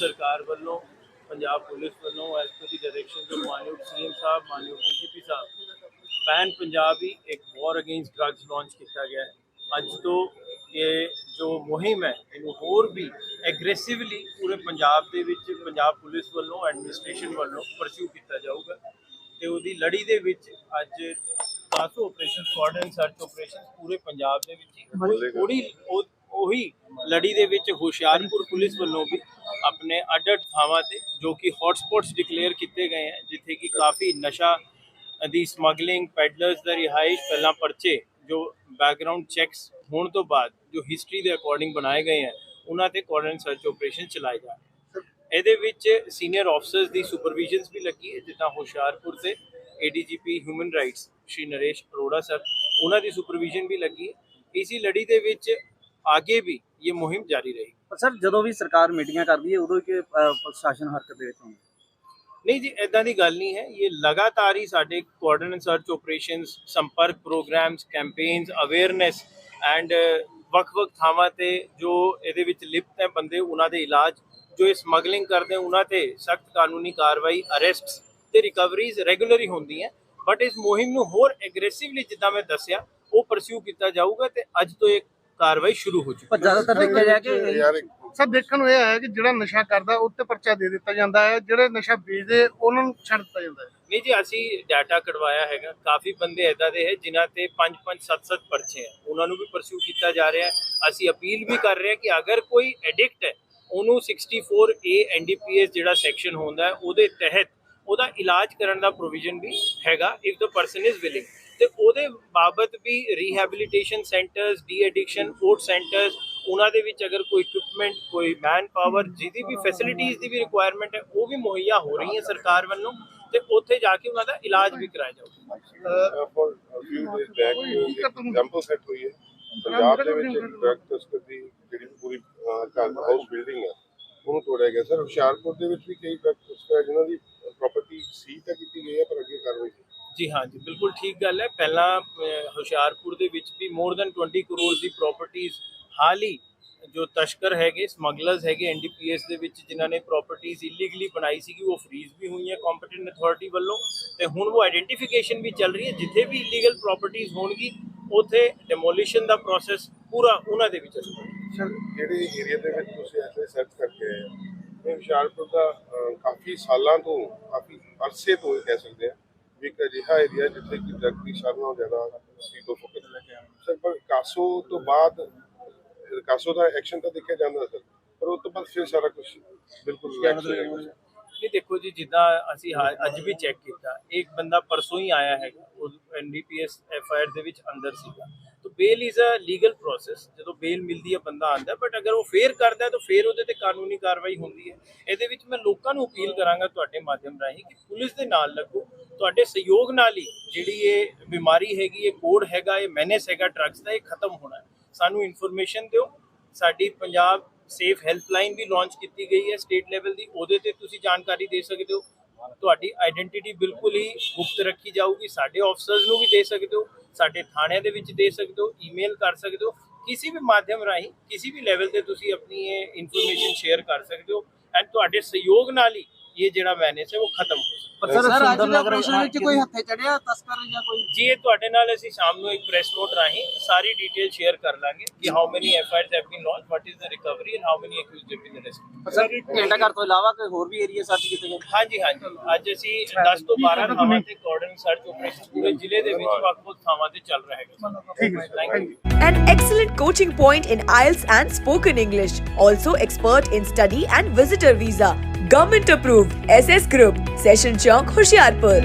ਸਰਕਾਰ ਵੱਲੋਂ ਪੰਜਾਬ ਪੁਲਿਸ ਵੱਲੋਂ ਐਸ ਪਰ ਦੀ ਡਾਇਰੈਕਸ਼ਨ ਜੋ ਮਾਨਯੋਗ ਸੀਐਮ ਸਾਹਿਬ ਮਾਨਯੋਗ ਡੀਜੀਪੀ ਸਾਹਿਬ ਪੈਨ ਪੰਜਾਬ ਇੱਕ ਵਾਰ ਅਗੇਂਸਟ ਡਰੱਗਸ ਲਾਂਚ ਕੀਤਾ ਗਿਆ ਹੈ। ਅੱਜ ਤੋਂ ਇਹ ਜੋ ਮੁਹਿੰਮ ਹੈ ਇਹਨੂੰ ਹੋਰ ਵੀ ਐਗਰੈਸਿਵਲੀ ਪੂਰੇ ਪੰਜਾਬ ਦੇ ਵਿੱਚ ਪੰਜਾਬ ਪੁਲਿਸ ਵੱਲੋਂ ਐਡਮਿਨਿਸਟ੍ਰੇਸ਼ਨ ਵੱਲੋਂ ਪਰਸਿਊ ਕੀਤਾ ਜਾਊਗਾ। ਤੇ ਉਹਦੀ ਲੜੀ ਦੇ ਵਿੱਚ ਅੱਜ ਕਾਸੋ ਆਪਰੇਸ਼ਨ ਸquad ਐਂਡ ਸਰਚ ਆਪਰੇਸ਼ਨ ਪੂਰੇ ਪੰਜਾਬ ਦੇ ਵਿੱਚ ਹੀ ਥੋੜੀ ਉਹੀ ਲੜੀ ਦੇ ਵਿੱਚ ਹੁਸ਼ਿਆਰਪੁਰ ਪੁਲਿਸ ਵੱਲੋਂ ਵੀ ਆਪਣੇ ਅੱਡ ਅੱਡ ਥਾਵਾਂ ਤੇ ਜੋ ਕਿ ਹੌਟਸਪੌਟਸ ਡਿਕਲੇਅਰ ਕੀਤੇ ਗਏ ਹਨ ਜਿੱਥੇ ਕਿ ਕਾਫੀ ਨਸ਼ਾ ਦੀ ਸਮਗਲਿੰਗ ਪੈਡਲਰਸ ਦਾ ਰਿਹਾਇਸ਼, ਪਹਿਲਾਂ ਪਰਚੇ, ਜੋ ਬੈਕਗ੍ਰਾਉਂਡ ਚੈੱਕਸ ਹੋਣ ਤੋਂ ਬਾਅਦ ਜੋ ਹਿਸਟਰੀ ਦੇ ਅਕੋਰਡਿੰਗ ਬਣਾਏ ਗਏ ਹਨ ਉਹਨਾਂ ਤੇ ਕੋਰਨ ਸਰਚ ਆਪਰੇਸ਼ਨ ਚਲਾਏ ਜਾ ਇਹਦੇ ਵਿੱਚ ਸੀਨੀਅਰ ਆਫਸਰਸ ਦੀ ਸੁਪਰਵਿਜ਼ਨਸ ਵੀ ਲੱਗੀ ਹੈ, ਜਿੱਦਾਂ ਹੁਸ਼ਿਆਰਪੁਰ ਤੇ ADGP human rights Shri Naresh Arora sir ਉਹਨਾਂ ਦੀ ਸੁਪਰਵਿਜ਼ਨ ਵੀ ਲੱਗੀ ਹੈ। ਇਸੀ ਲੜੀ ਦੇ ਵਿੱਚ ਆਗੇ ਵੀ ਇਹ ਮੁਹਿੰਮ ਜਾਰੀ ਰਹੇਗੀ ਪਰ ਸਰ ਜਦੋਂ ਵੀ ਸਰਕਾਰ ਮੀਟਿੰਗਾਂ ਕਰਦੀ ਹੈ ਉਦੋਂ ਕਿ ਪ੍ਰਸ਼ਾਸਨ ਹਰਕਤ ਦੇ ਵਿੱਚ ਹੁੰਦਾ ਨਹੀਂ ਜੀ ਇਦਾਂ ਦੀ ਗੱਲ ਨਹੀਂ ਹੈ ਇਹ ਲਗਾਤਾਰ ਹੀ ਸਾਡੇ ਕੋਆਰਡੀਨੇਟ ਸਰਚ ਆਪਰੇਸ਼ਨਸ ਸੰਪਰਕ ਪ੍ਰੋਗਰਾਮਸ ਕੈਂਪੇਨਸ ਅਵੇਅਰਨੈਸ ਐਂਡ ਵੱਖ-ਵੱਖ ਥਾਵਾਂ ਤੇ ਜੋ ਇਹਦੇ ਵਿੱਚ ਲਿਪਤ ਹੈ ਬੰਦੇ ਉਹਨਾਂ ਦੇ ਇਲਾਜ ਜੋ ਇਹ ਸਮਗਲਿੰਗ ਕਰਦੇ ਉਹਨਾਂ ਤੇ ਸਖਤ ਕਾਨੂੰਨੀ ਕਾਰਵਾਈ ਅਰੈਸਟਸ ਤੇ ਰਿਕਵਰੀਜ਼ ਰੈਗੂਲਰੀ ਹੁੰਦੀਆਂ ਬਟ ਇਸ ਮੁਹਿੰਮ ਨੂੰ ਹੋਰ ਐਗਰੈਸਿਵਲੀ ਜਿੱਦਾਂ ਮੈਂ ਦੱਸਿਆ ਉਹ ਪਰਸਿਊ ਕੀਤਾ ਜਾਊਗਾ ਤੇ ਅੱਜ ਤੋਂ ਇਹ ਕਾਰਵਾਈ ਸ਼ੁਰੂ ਹੋ ਚੁੱਕੀ ਪਰ ਜ਼ਿਆਦਾਤਰ ਦੇਖਿਆ ਜਾਏ ਕਿ ਸਰ ਦੇਖਣ ਨੂੰ ਇਹ ਹੈ ਕਿ ਜਿਹੜਾ ਨਸ਼ਾ ਕਰਦਾ ਉਹ ਤੇ ਪਰਚਾ ਦੇ ਦਿੱਤਾ ਜਾਂਦਾ ਹੈ। ਜਿਹੜੇ ਨਸ਼ਾ ਵੇਚਦੇ ਉਹਨਾਂ ਨੂੰ ਛੱਡ ਦਿੱਤਾ ਜਾਂਦਾ ਹੈ। ਨਹੀਂ ਜੀ ਅਸੀਂ ਡਾਟਾ ਕਢਵਾਇਆ ਹੈਗਾ। ਕਾਫੀ ਬੰਦੇ ਐਦਾਂ ਦੇ ਹੈ ਜਿਨ੍ਹਾਂ ਤੇ 5 5 7 7 ਪਰਚੇ ਹੈ। ਉਹਨਾਂ ਨੂੰ ਵੀ ਪਰਸਿਊ ਕੀਤਾ ਜਾ ਰਿਹਾ ਹੈ। ਅਸੀਂ ਅਪੀਲ ਵੀ ਕਰ ਰਹੇ ਹਾਂ ਕਿ ਅਗਰ ਕੋਈ ਐਡਿਕਟ ਹੈ ਉਹਨੂੰ 64 ਏ ਐਨਡੀਪੀਐਸ ਜਿਹੜਾ ਸੈਕਸ਼ਨ ਹੁੰਦਾ ਹੈ ਉਹਦੇ ਤਹਿਤ ਉਹਦਾ ਇਲਾਜ ਕਰਨ ਦਾ ਪ੍ਰੋਵੀਜ਼ਨ ਵੀ ਹੈਗਾ if the person is willing ਤੇ ਉਹਦੇ ਬਾਬਤ ਵੀ rehabilitation centres de addiction court centres ਉਹਨਾਂ ਦੇ ਵਿੱਚ ਅਗਰ ਕੋਈ ਇਕਵਿਪਮੈਂਟ ਕੋਈ ਮੈਨ ਪਾਵਰ ਜਿਹਦੀ ਵੀ ਫੈਸਿਲਿਟੀਜ਼ ਦੀ ਵੀ ਰਿਕੁਆਇਰਮੈਂਟ ਹੈ, ਉਹ ਵੀ ਮੁਹੱਈਆ ਹੋ ਰਹੀ ਹੈ ਸਰਕਾਰ ਵੱਲੋਂ ਤੇ ਉੱਥੇ ਜਾ ਕੇ ਉਹਨਾਂ ਦਾ ਇਲਾਜ ਵੀ ਕਰਾਇਆ ਜਾਊਗਾ। ਫॉर ਫਿਊ ਡੇਜ਼ ਬੈਕ ਇੱਕ ਐਗਜ਼ਾਮਪਲ ਸੈੱਟ ਹੋਈ ਹੈ। ਪੰਜਾਬ ਦੇ ਵਿੱਚ ਇੱਕ ਡਰਗ ਤਸਕਰ ਦੀ ਜਿਹੜੀ ਪੂਰੀ ਹਾਊਸ ਬਿਲਡਿੰਗ ਹੈ, ਉਹਨੂੰ ਤੋੜਿਆ ਗਿਆ। ਸਰ ਹੁਸ਼ਿਆਰਪੁਰ ਦੇ ਵਿੱਚ ਵੀ ਕਈ ਡਰਗ ਤਸਕਰ ਹੈ, ਜਿਨ੍ਹਾਂ ਦੀ ਪ੍ਰਾਪਰਟੀ ਸੀ ਤਾਂ ਕੀਤੀ ਗਈ ਹੈ ਪਰ ਅੱਗੇ ਕਾਰਵਾਈ ਨਹੀਂ। ਜੀ ਹਾਂ ਜੀ ਬਿਲਕੁਲ ਠੀਕ ਗੱਲ ਹੈ। ਪਹਿਲਾਂ ਹੁਸ਼ਿਆਰਪੁਰ ਦੇ ਵਿੱਚ ਵੀ ਮੋਰ ਦੈਨ 20 ਕਰੋੜ ਦੀ ਪ੍ਰਾਪਰਟੀਆਂ ਹਾਲ ਹੀ ਜੋ ਤਸਕਰ ਹੈਗੇ ਸਮਗਲਰਸ ਹੈਗੇ ਐਨਡੀਪੀਐਸ ਦੇ ਵਿੱਚ ਜਿਨ੍ਹਾਂ ਨੇ ਪ੍ਰਾਪਰਟੀਆਂ ਇਲੀਗਲੀ ਬਣਾਈ ਸੀਗੀ ਉਹ ਫਰੀਜ਼ ਵੀ ਹੋਈਆਂ ਕੰਪੀਟੈਂਟ ਅਥਾਰਟੀ ਵੱਲੋਂ ਤੇ ਹੁਣ ਉਹ ਆਈਡੈਂਟੀਫਿਕੇਸ਼ਨ ਵੀ ਚੱਲ ਰਹੀ ਹੈ। ਜਿੱਥੇ ਵੀ ਇਲੀਗਲ ਪ੍ਰਾਪਰਟੀਆਂ ਹੋਣਗੀ ਉਥੇ ਡੈਮੋਲੀਸ਼ਨ ਦਾ ਪ੍ਰੋਸੈਸ ਪੂਰਾ ਉਹਨਾਂ ਦੇ ਵਿੱਚ ਹੋਊਗਾ ਸਰ ਜਿਹੜੇ ਏਰੀਆ ਦੇ ਵਿੱਚ ਤੁਸੀਂ ਐਸੇ ਸਰਚ ਕਰਕੇ ਆਏ ਹੋ, ਹੁਸ਼ਿਆਰਪੁਰ ਦਾ ਕਾਫੀ ਸਾਲਾਂ ਤੋਂ ਕਾਫੀ ਅਰਸੇ ਤੋਂ ਕਹਿ ਸਕਦੇ ਆ ਵੀ ਇੱਕ ਅਜਿਹਾ ਏਰੀਆ ਜਿੱਥੇ ਕਿ ਡਰਗ ਦੀ ਨਾਲੋਂ ਜ਼ਿਆਦਾ ਸੀ ਤੋਂ ਫੋਕਸ ਲੈ ਕੇ ਸਰ ਪਰ ਕਾਸੋ ਤੋਂ ਬਾਅਦ ਕਾਸੋ ਦਾ ਐਕਸ਼ਨ ਤਾਂ ਦੇਖਿਆ ਜਾਂਦਾ ਸਰ ਪਰ ਉਹ ਤੋਂ ਬਾਅਦ ਫਿਰ ਸਾਰਾ ਕੁਝ ਬਿਲਕੁਲ ਰਿਲੈਕਸ ਹੋ ਜਾਂਦਾ। ਸਰ। ਨਹੀਂ ਦੇਖੋ ਜੀ ਜਿੱਦਾਂ ਅਸੀਂ ਹਾ- ਅੱਜ ਵੀ ਚੈੱਕ ਕੀਤਾ ਇੱਕ ਬੰਦਾ ਪਰਸੋਂ ਹੀ ਆਇਆ ਹੈਗਾ ਉਹ ਐਨਡੀਪੀਐਸ ਐਫਆਈਆਰ ਦੇ ਵਿੱਚ ਅੰਦਰ ਸੀਗਾ। Bail is a legal process ਜਦੋਂ ਬੇਲ ਮਿਲਦੀ ਹੈ, ਬੰਦਾ ਆਂਦਾ ਬਟ ਅਗਰ ਉਹ ਫੇਰ ਕਰਦਾ ਤਾਂ ਫੇਰ ਉਹਦੇ ਤੇ ਕਾਨੂੰਨੀ ਕਾਰਵਾਈ ਹੁੰਦੀ ਹੈ। ਇਹਦੇ ਵਿੱਚ ਮੈਂ ਲੋਕਾਂ ਨੂੰ ਅਪੀਲ ਕਰਾਂਗਾ ਤੁਹਾਡੇ ਮਾਧਿਅਮ ਰਾਹੀਂ ਕਿ ਪੁਲਿਸ ਦੇ ਨਾਲ ਲੱਗੋ। ਤੁਹਾਡੇ ਸਹਿਯੋਗ ਨਾਲ ਹੀ ਜਿਹੜੀ ਇਹ ਬਿਮਾਰੀ ਹੈਗੀ, ਇਹ ਕੋਡ ਹੈਗਾ, ਇਹ ਮੈਨੇਸ ਹੈਗਾ ਡਰੱਗਸ ਦਾ, ਇਹ ਖਤਮ ਹੋਣਾ ਸਾਨੂੰ ਇਨਫੋਰਮੇਸ਼ਨ ਦਿਓ। ਸਾਡੀ ਪੰਜਾਬ ਸੇਫ ਹੈਲਪਲਾਈਨ ਵੀ ਲਾਂਚ ਕੀਤੀ ਗਈ ਹੈ ਸਟੇਟ ਲੈਵਲ ਦੀ। ਉਹਦੇ ਤੇ ਤੁਸੀਂ ਜਾਣਕਾਰੀ ਦੇ ਸਕਦੇ ਹੋ। ਤੁਹਾਡੀ ਆਇਡੈਂਟੀਟੀ ਬਿਲਕੁਲ ਹੀ ਗੁਪਤ ਰੱਖੀ ਜਾਊਗੀ। ਸਾਡੇ ਆਫਸਰਸ ਨੂੰ ਵੀ ਦੇ ਸਕਦੇ ਹੋ, ਸਾਡੇ ਥਾਣਿਆਂ ਦੇ ਵਿੱਚ ਦੇ ਸਕਦੇ ਹੋ ਈਮੇਲ ਕਰ ਸਕਦੇ ਹੋ। ਕਿਸੇ ਵੀ ਮਾਧਿਅਮ ਰਾਹੀਂ, ਕਿਸੇ ਵੀ ਲੈਵਲ ਤੇ ਤੁਸੀਂ ਆਪਣੀ ਇਹ ਇਨਫੋਰਮੇਸ਼ਨ ਸ਼ੇਅਰ ਕਰ ਸਕਦੇ ਹੋ। ਐਂਡ ਤੁਹਾਡੇ ਸਹਿਯੋਗ ਨਾਲ ਹੀ ਇਹ ਜਿਹੜਾ ਮੈਨੇਜ ਹੈ ਉਹ ਖਤਮ ਹੋ ਸਕਦਾ। ਪਰ ਸਰ ਸਰ ਅੱਜ ਦੇ ਆਪਰੇਸ਼ਨ ਵਿੱਚ ਕੋਈ ਹੱਥੇ ਚੜਿਆ ਤਸਕਰ ਜਾਂ ਕੋਈ? ਜੀ ਇਹ ਤੁਹਾਡੇ ਨਾਲ ਅਸੀਂ ਸ਼ਾਮ ਨੂੰ ਇੱਕ ਪ੍ਰੈਸ ਨੋਟ ਰਾਹੀਂ ਸਾਰੀ ਡਿਟੇਲ ਸ਼ੇਅਰ ਕਰ ਲਾਂਗੇ ਕਿ how many FIRs have been launch what is the recovery and how many accused have been arrested ਪਰ ਸਰ ਘੰਟਾ ਘਰ ਤੋਂ ਇਲਾਵਾ ਕੋਈ ਹੋਰ ਵੀ ਏਰੀਆ ਸਰਚ ਕੀਤੇ ਗਏ? ਹਾਂਜੀ ਹਾਂਜੀ। ਅੱਜ ਅਸੀਂ 10 ਤੋਂ 12 ਥਾਵਾਂ ਤੇ ਕੋਆਰਡੀਨੇਟ ਸਰਚ ਆਪਰੇਸ਼ਨ ਪੂਰੇ ਜ਼ਿਲ੍ਹੇ ਦੇ ਵਿੱਚ ਵੱਖ-ਵੱਖ ਥਾਵਾਂ ਤੇ ਚੱਲ ਰਿਹਾ ਹੈਗਾ। ਠੀਕ ਹੈ thank you An excellent coaching point in IELTS and spoken English. Also expert in study and visitor visa. Government approved SS group session Chowk Hoshiarpur